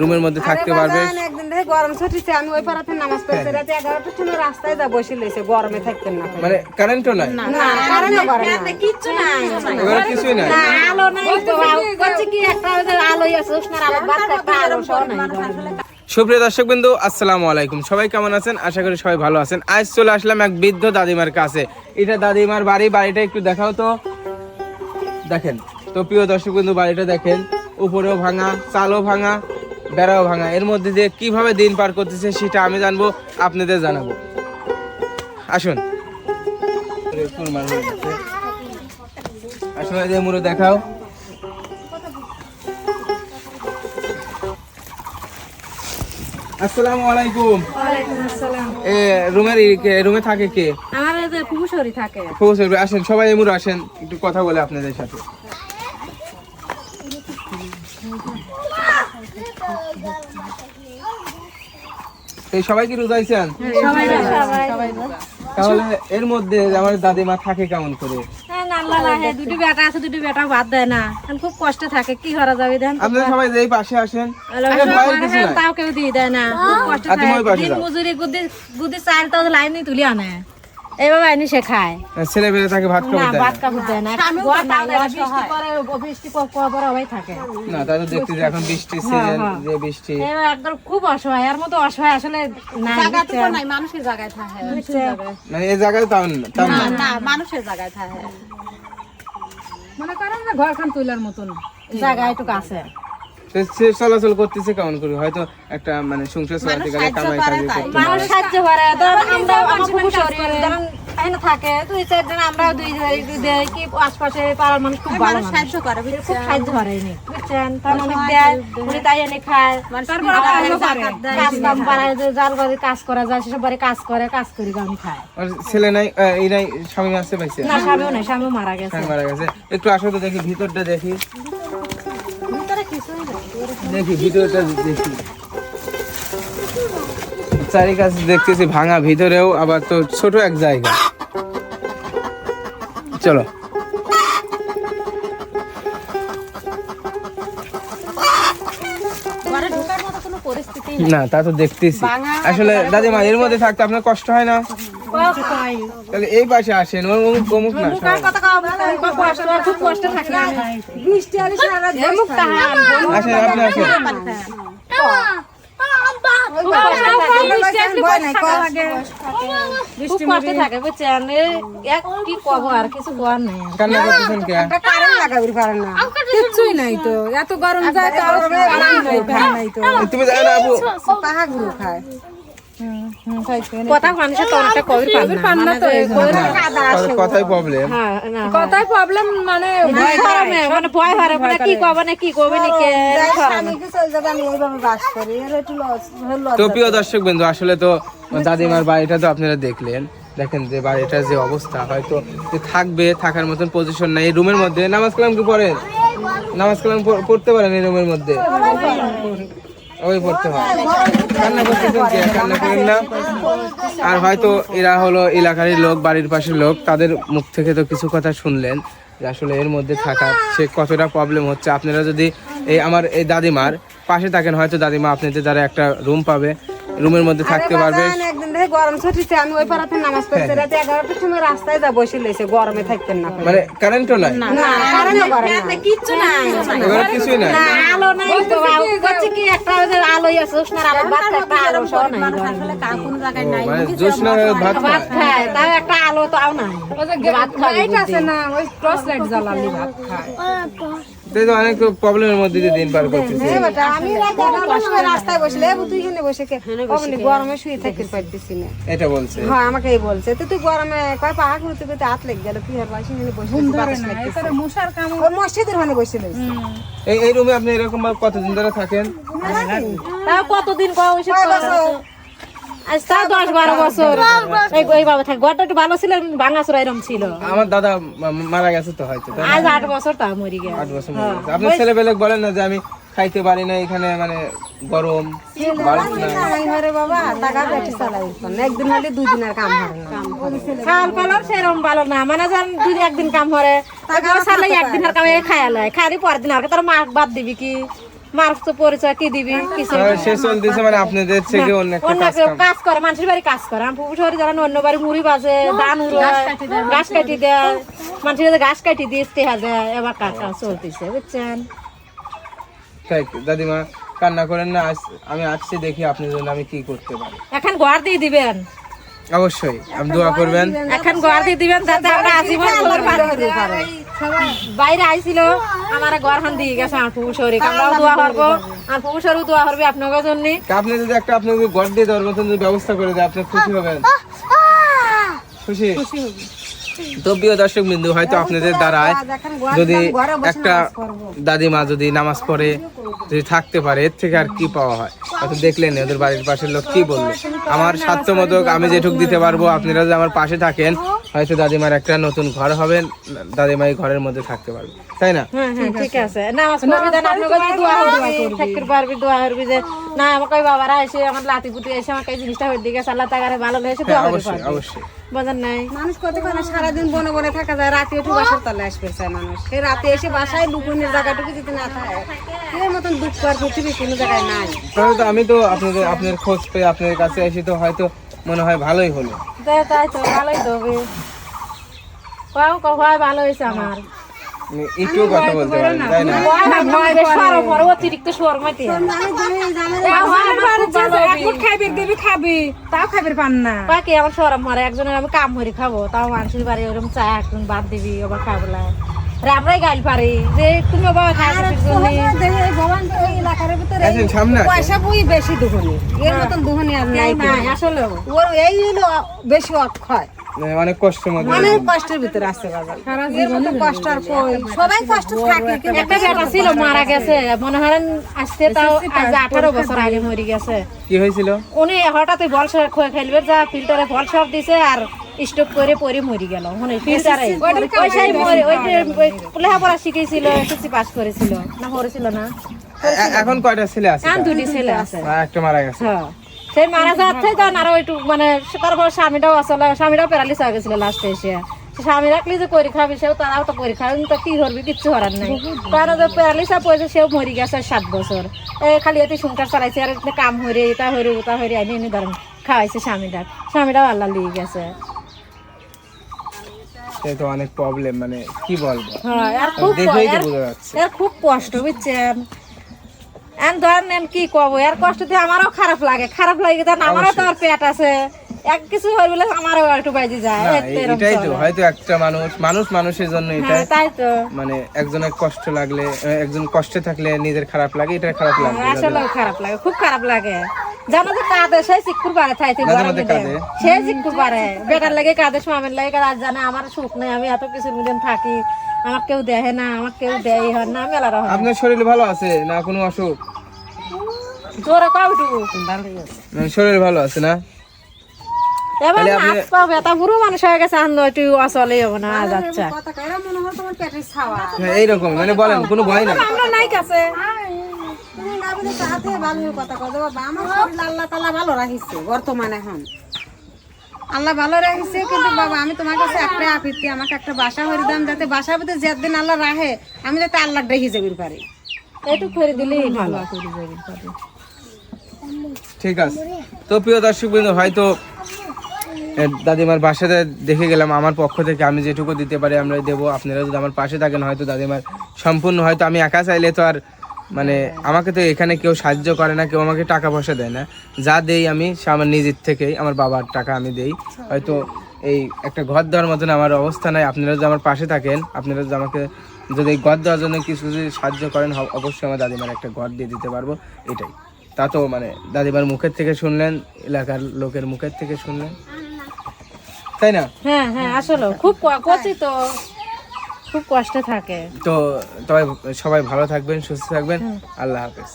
রুমের মধ্যে থাকতে পারবে। একদিন দেখে গরম ছুটিছে আমি ওই পাড়াতে নামাজ পড়তে রাতে এগারোটার সময় রাস্তায় যা বসে লেছে গরমে থাকতেন না মানে কারেন্টও নাই? না কারেন্টও করে না কিচ্ছু নাই। এবারে কিছুই নাই? না, আলো নাই তো করছে কি একটা আলোই আছে উষ্ণার আলো বাচ্চা আলো সহ নাই সুপ্রিয় দর্শক বিন্দু আসসালামু আলাইকুম। সবাই কেমন আছেন? আশা করি সবাই ভালো আছেন। আজ চলে আসলাম এক বৃদ্ধ দাদিমার কাছে। এটা দাদিমার বাড়ি বাড়িটা একটু দেখাও তো। দেখেন তো প্রিয় দর্শক বিন্দু বাড়িটা দেখেন। উপরেও ভাঙা চালও ভাঙা। বেড়াও ভাঙা। এর মধ্যে দিয়ে কীভাবে দিন পার করতেছে সেটা আমি জানব আপনাদের জানাব। আসুন। আসুন এই মুড়ো দেখাও। আসসালামু আলাইকুম। এ রুমের রুমে থাকে কে? আমার থাকে। আসেন সবাই এমুর আসেন একটু কথা বলে আপনাদের সাথে। এই সবাই কি রোজাইছেন তাহলে এর মধ্যে আমার দাদিমা থাকে কেমন করে? আল্লাহ লাহে দুটি বেটা আছে দুটি বেটা বাদ দেয় না। খুব কষ্টে থাকে কি করা যাবে? দেন আপনারা সবাই। যেই পাশে আসেন আরে ভয়ের কিছু নাই। তাও কেউ দিয়ে দেয় না খুব কষ্টে মজুরি গুদি গুদি চাল তো লাইন তুলি আনে। এইভাবে আনি সে খায়। ছেলে পেলে তাকে ভাত দেয় ভাত না। দেয় না। গোয়া তাও বৃষ্টি পরে বৃষ্টি পরে হয়ে থাকে। না তা তো দেখতে এখন বৃষ্টির সিজন যে বৃষ্টি। এবার একদম খুব অসহায় এর মতো অসহায় আসলে নাই বুঝছেন? মানুষের জায়গায় থাকে মানে এই জায়গায় তাও না তাও না না। মানুষের জায়গায় থাকে। মনে করেন না ঘরখান তুলার মতন। জায়গা একটু আছে। সে চলাচল করতেছে কেমন করে? হয়তো একটা মানে সংসার চালাতে গেলে কামাই কাজ করতে মানুষ সাহায্য করে ধর আমরা আমার খুব শরীর ধরেন এখানে থাকে দুই চারজন আমরা দুই দুই কি আশপাশে পাড়ার মানুষ খুব ভালো সাহায্য করে খুব সাহায্য করে বুঝছেন? তার অনেক দেয় উনি তাই এনে খায়। তারপর কাজ কাম পাড়ায় যার বাড়ি কাজ করা যায় সেসব বাড়ি কাজ করে কাজ করি আমি খায় ছেলে নাই এই নাই স্বামী আসতে পাইছে? না স্বামীও নেই স্বামীও মারা গেছে। মারা গেছে। একটু আসো তো দেখি ভিতরটা দেখি। দেখি ভিতরটা দেখি। চারিকাছে দেখতেছি ভাঙা ভিতরেও আবার তো ছোট এক জায়গা। চলো। না তা তো দেখতেছি। আসলে দাদিমা এর মধ্যে থাকতে আপনার কষ্ট হয় না? তাহলে এই পাশে আসেন ওর অমুক অমুক না। খুব কষ্ট থাকে বৃষ্টি সারা। আসেন আপনি আসেন নাই, তো। এত গরম যায় নাই তো। তুমি জানো না আপু পাহা খায়। কথা তো অনেকটা কবির পান না তো কথাই প্রবলেম হ্যাঁ কথাই প্রবলেম মানে মানে ভয় হারে মানে কি কবে না কি কবে না কে স্বামীকে চলে যাবে আমি এইভাবে বাস করি। এর একটু লস তো প্রিয় দর্শক বিন্দু আসলে তো দাদিমার বাড়িটা তো আপনারা দেখলেন। দেখেন যে বাড়িটার যে অবস্থা হয়তো থাকবে থাকার মতন পজিশন নাই এই রুমের মধ্যে। নামাজ কালাম কি পড়েন? নামাজ কালাম পড়তে পারেন এই রুমের মধ্যে? ওই পড়তে হয়। কান্না করতেছেন কে কান্না করেন না। আর হয়তো এরা হলো এলাকারই লোক বাড়ির পাশের লোক তাদের মুখ থেকে তো কিছু কথা শুনলেন যে আসলে এর মধ্যে থাকা সে কতটা প্রবলেম হচ্ছে। আপনারা যদি এই আমার এই দাদিমার পাশে থাকেন হয়তো দাদিমা আপনি যে যারা একটা রুম পাবে রুমের মধ্যে থাকতে পারবে। দেখে গরম ছুটিছে আমি ওই পাড়াতে নামাজ পড়তে রাতে এগারোটার সময় রাস্তায় যা বসে লেছে গরমে থাকতেন না। মানে কারেন্টও নাই? না কারেন্টও করে না কিচ্ছু নাই এবারে কিছুই নাই? আলো নাই তো কি একটা আলোই আছে উষ্ণার আলো একটা আলো সহ নাই। কোনো জায়গায় ও, মানে ভাত ভাত খায়। তাও একটা আলো নাই। ভাত খাবে লাইট আছে না ওই টর্চ লাইট জ্বালালি ভাত খায়। তাই তো অনেক প্রবলেমের মধ্যে দিয়ে দিন পার করতেছে বেটা, আমি রাতে রাস্তায় বসলে তুই এখানে বসে কে? অমনি গরমে শুয়ে থাকতে পারতেছি না। এটা বলছে। হ্যাঁ আমাকে এই বলছে। তো তুই গরমে কয় পাহা করতে করতে হাত লেগে গেল আসি এখানে বসে আছি, বাতাস লাগতেছে। ওই মসজিদের ওখানে বসে রয়েছে। এই এই রুমে আপনি এরকম কতদিন ধরে থাকেন? কতদিন কয় ওইসব আজ তাও দশ বারো বছর। এই এইভাবে থাকে ঘরটা একটু ভালো ছিল ভাঙাচোরা এরকম ছিল। আমার দাদা মারা গেছে তো হয়তো আজ আট বছর তা মরি গেছে। আট বছর মরে ছেলে পেলে বলেন না যে আমি খাইতে পারি না এখানে মানে গরম বাড়ি না চালাই ঘরে বাবা টাকা পেটে চালাই। একদিন হলে দুই দিনের কাম হবে চাল পালন সেরকম ভালো না। মানে যান দুই একদিন কাম করে চালে একদিন আর কামে খায়া লয়। খালি পরের দিন আর তোর মা বাদ দিবি কি? মার তো পরিচয় কি দিবি? কিছু তাহলে সে চলতেছে মানে আপনাদের থেকে অন্য অন্য কাজ কেউ কাজ করে মানুষের বাড়ি কাজ করে। আমি পুকুর শহরে যারা অন্য বাড়ি মুড়ি বাজে উড়ায় গাছ কাটি দেয় মানুষের কাছে গাছ কাটি দিয়ে টেহা দেয় এবার কাকা চলতেছে বুঝছেন? দাদিমা কান্না করেন না আমি আসছি দেখি আপনার জন্য আমি কি করতে পারি। এখন ঘর দিয়ে দিবেন। অবশ্যই আপনি দোয়া করবেন। এখন ঘর দিয়ে দিবেন যাতে আমরা আজীবন ঘর পারে পারি বাইরে আইছিল আমার ঘর খান দিয়ে গেছে আমার শহরে আমরাও দোয়া করব আর শহরে দোয়া করবে আপনাদের জন্য। আপনি যদি একটা আপনাকে ঘর দিয়ে দেওয়ার মতন ব্যবস্থা করে দেয় আপনি খুশি হবেন? খুশি? তো প্রিয় দর্শক বিন্দু হয়তো আপনাদের দ্বারায় যদি একটা দাদিমা যদি নামাজ পড়ে যদি থাকতে পারে এর থেকে আর কি পাওয়া হয়? হয়তো দেখলেন ওদের বাড়ির পাশের লোক কি বলল? আমার স্বার্থ মতো আমি যেটুক দিতে পারব আপনারা যদি আমার পাশে থাকেন হয়তো দাদিমার একটা নতুন ঘর হবে দাদিমা এই ঘরের মধ্যে থাকতে পারবে। তাই না? হ্যাঁ হ্যাঁ ঠিক আছে। নামাজ পড়বি দেন দোয়া করবি ঠাকুর পারবি দোয়া করবি যে না আমাকে বাবারা এসে আমার লাতি পুতি এসে আমাকে এই জিনিসটা হয়ে দিকে আল্লাহ তাকারে ভালো হয়েছে দোয়া হ্যাঁ করবি অবশ্যই অবশ্যই। বোঝেন নাই। মানুষ কত করে সারাদিন বনে বনে থাকা যায় রাতে একটু বাসার তলে আসবে চায় মানুষ। সেই রাতে এসে বাসায় লুকুনের জায়গাটুকু যদি না থাকে এর মতন দুঃখ আর পৃথিবী কোনো জায়গায় নাই। তো আমি তো আপনাদের আপনার খোঁজ পেয়ে আপনার কাছে এসে তো হয়তো মনে হয় ভালোই হলো। তাই তাই তো ভালোই তো হবে। কও কও হয় ভালো হয়েছে আমার। একটু কথা বলতে পারেন তাই না? অতিরিক্ত খাবি তাও খাবির পান না। বাকি আমার সরম মারে একজনের আমি কাম করে খাব তাও মানুষের বাড়ি ওরকম চা একজন বাদ দিবি ওবার খাব না আরে আমরাই গাইল পারি যে তুমি বাবা। পয়সা বই বেশি দুহনি এর মতন দুহনি আর নাই আসলে ওর এই হলো বেশি অক্ষয়। অনেক কষ্টের মধ্যে। অনেক কষ্টের ভিতরে আছে বাজার এর মতন কষ্ট আর কই? সবাই কষ্ট থাকে কিন্তু একটা বেটা ছিল মারা গেছে। মনে হয় আসতে তাও আজ আঠারো বছর আগে মরে গেছে। কি হয়েছিল? উনি হঠাৎ বল খেলবে যা ফিল্টারে বল সব দিছে আর স্টক করে পরে মরে গেল। মানে ফিল্টারে ওই মরে ওই যে ওই লেখাপড়া শিখেছিল এসএসসি পাস করেছিল। না করেছিল না। এখন কয়টা ছেলে আছে আর দুটি ছেলে আছে। একটা মারা গেছে। হ্যাঁ। সেই মারা আরও মানে তারপর স্বামীটাও আসলে স্বামীটাও প্যারালিস হয়ে গেছিল লাস্টে এসে। স্বামী রাখলি যে করে খাবি সেও তারাও তো করে খাবে তো কি করবি কিচ্ছু করার নাই। যে প্যারালিস সেও মরি গেছে সাত বছর। খালি এতে সংসার চালাইছে আর কাম হরে এটা হরে ওটা হরে এনে ধরেন খাওয়াইছে স্বামীটা। স্বামীটাও আল্লাহ লিয়ে গেছে। তো অনেক প্রবলেম মানে কি বলব? হ্যাঁ আর এর খুব কষ্ট বুঝছেন? এন ধরেন এন কি কব এর দিয়ে আমারও খারাপ লাগে খারাপ লাগে আমারও তো আর পেট আছে। এক কিছু হয়ে বলে আমারও একটু বাজি যায় এটাই তো হয়তো একটা মানুষ মানুষ মানুষের জন্য এটা। হ্যাঁ, তাই তো। মানে একজনের কষ্ট লাগলে একজন কষ্টে থাকলে নিজের খারাপ লাগে এটা খারাপ লাগে আসলে খারাপ লাগে খুব খারাপ লাগে। জানো যে কাঁদে সেই চিকুর পারে থাইতে? সে চিকুর পারে বেটার লাগে কাঁদে লাগে আর জানে আমার সুখ নেই আমি এত কিছুর মধ্যে থাকি। আমার কেউ না আমার কেউ দেয় হয় না মেলা রকম। আপনার শরীর ভালো আছে না কোনো অসুখ? মানে শরীর ভালো আছে না? এবার হাত পা ব্যথা বুড়ো মানুষ হয়ে গেছে অচলে না আজ আচ্ছা। হ্যাঁ এইরকম মানে বলেন কোনো ভয় না আমরা নাই কাছে তুমি তাহাতে ভালো কথা কয়। বাবা আমার শরীর আল্লাহ ভালো রাখিছে বর্তমানে এখন। আল্লাহ ভালো রাখিছে কিন্তু বাবা আমি তোমার কাছে একটা আপিতি আমাকে একটা বাসা হরি দাম যাতে ভিতরে যেদিন আল্লাহ রাখে আমি যাতে আল্লাহ যাবির পারি। করে দিলেই ভালো। ঠিক আছে। তো প্রিয় দর্শক বিন্দু হয়তো দাদিমার বাসাতে দেখে গেলাম আমার পক্ষ থেকে আমি যেটুকু দিতে পারি আমরা দেবো। আপনারা যদি আমার পাশে থাকেন হয়তো দাদিমার সম্পূর্ণ হয়তো আমি একা চাইলে তো আর মানে আমাকে তো এখানে কেউ সাহায্য করে না, কেউ আমাকে টাকা পয়সা দেয় না। যা দেই আমি, সে আমার নিজের থেকেই, আমার বাবার টাকা আমি দেই। হয়তো এই একটা ঘর দেওয়ার মতন আমার অবস্থা নাই। আপনারা যদি আমার পাশে থাকেন, আপনারা যদি আমাকে যদি এই ঘর দেওয়ার জন্য কিছু যদি সাহায্য করেন অবশ্যই আমার দাদিমার একটা ঘর দিয়ে দিতে পারব, এটাই। তা তো মানে দাদিমার মুখের থেকে শুনলেন, এলাকার লোকের মুখের থেকে শুনলেন। তাই না? হ্যাঁ হ্যাঁ আসলে খুব কচি তো খুব কষ্টে থাকে। তো তবে সবাই ভালো থাকবেন সুস্থ থাকবেন। আল্লাহ হাফেজ।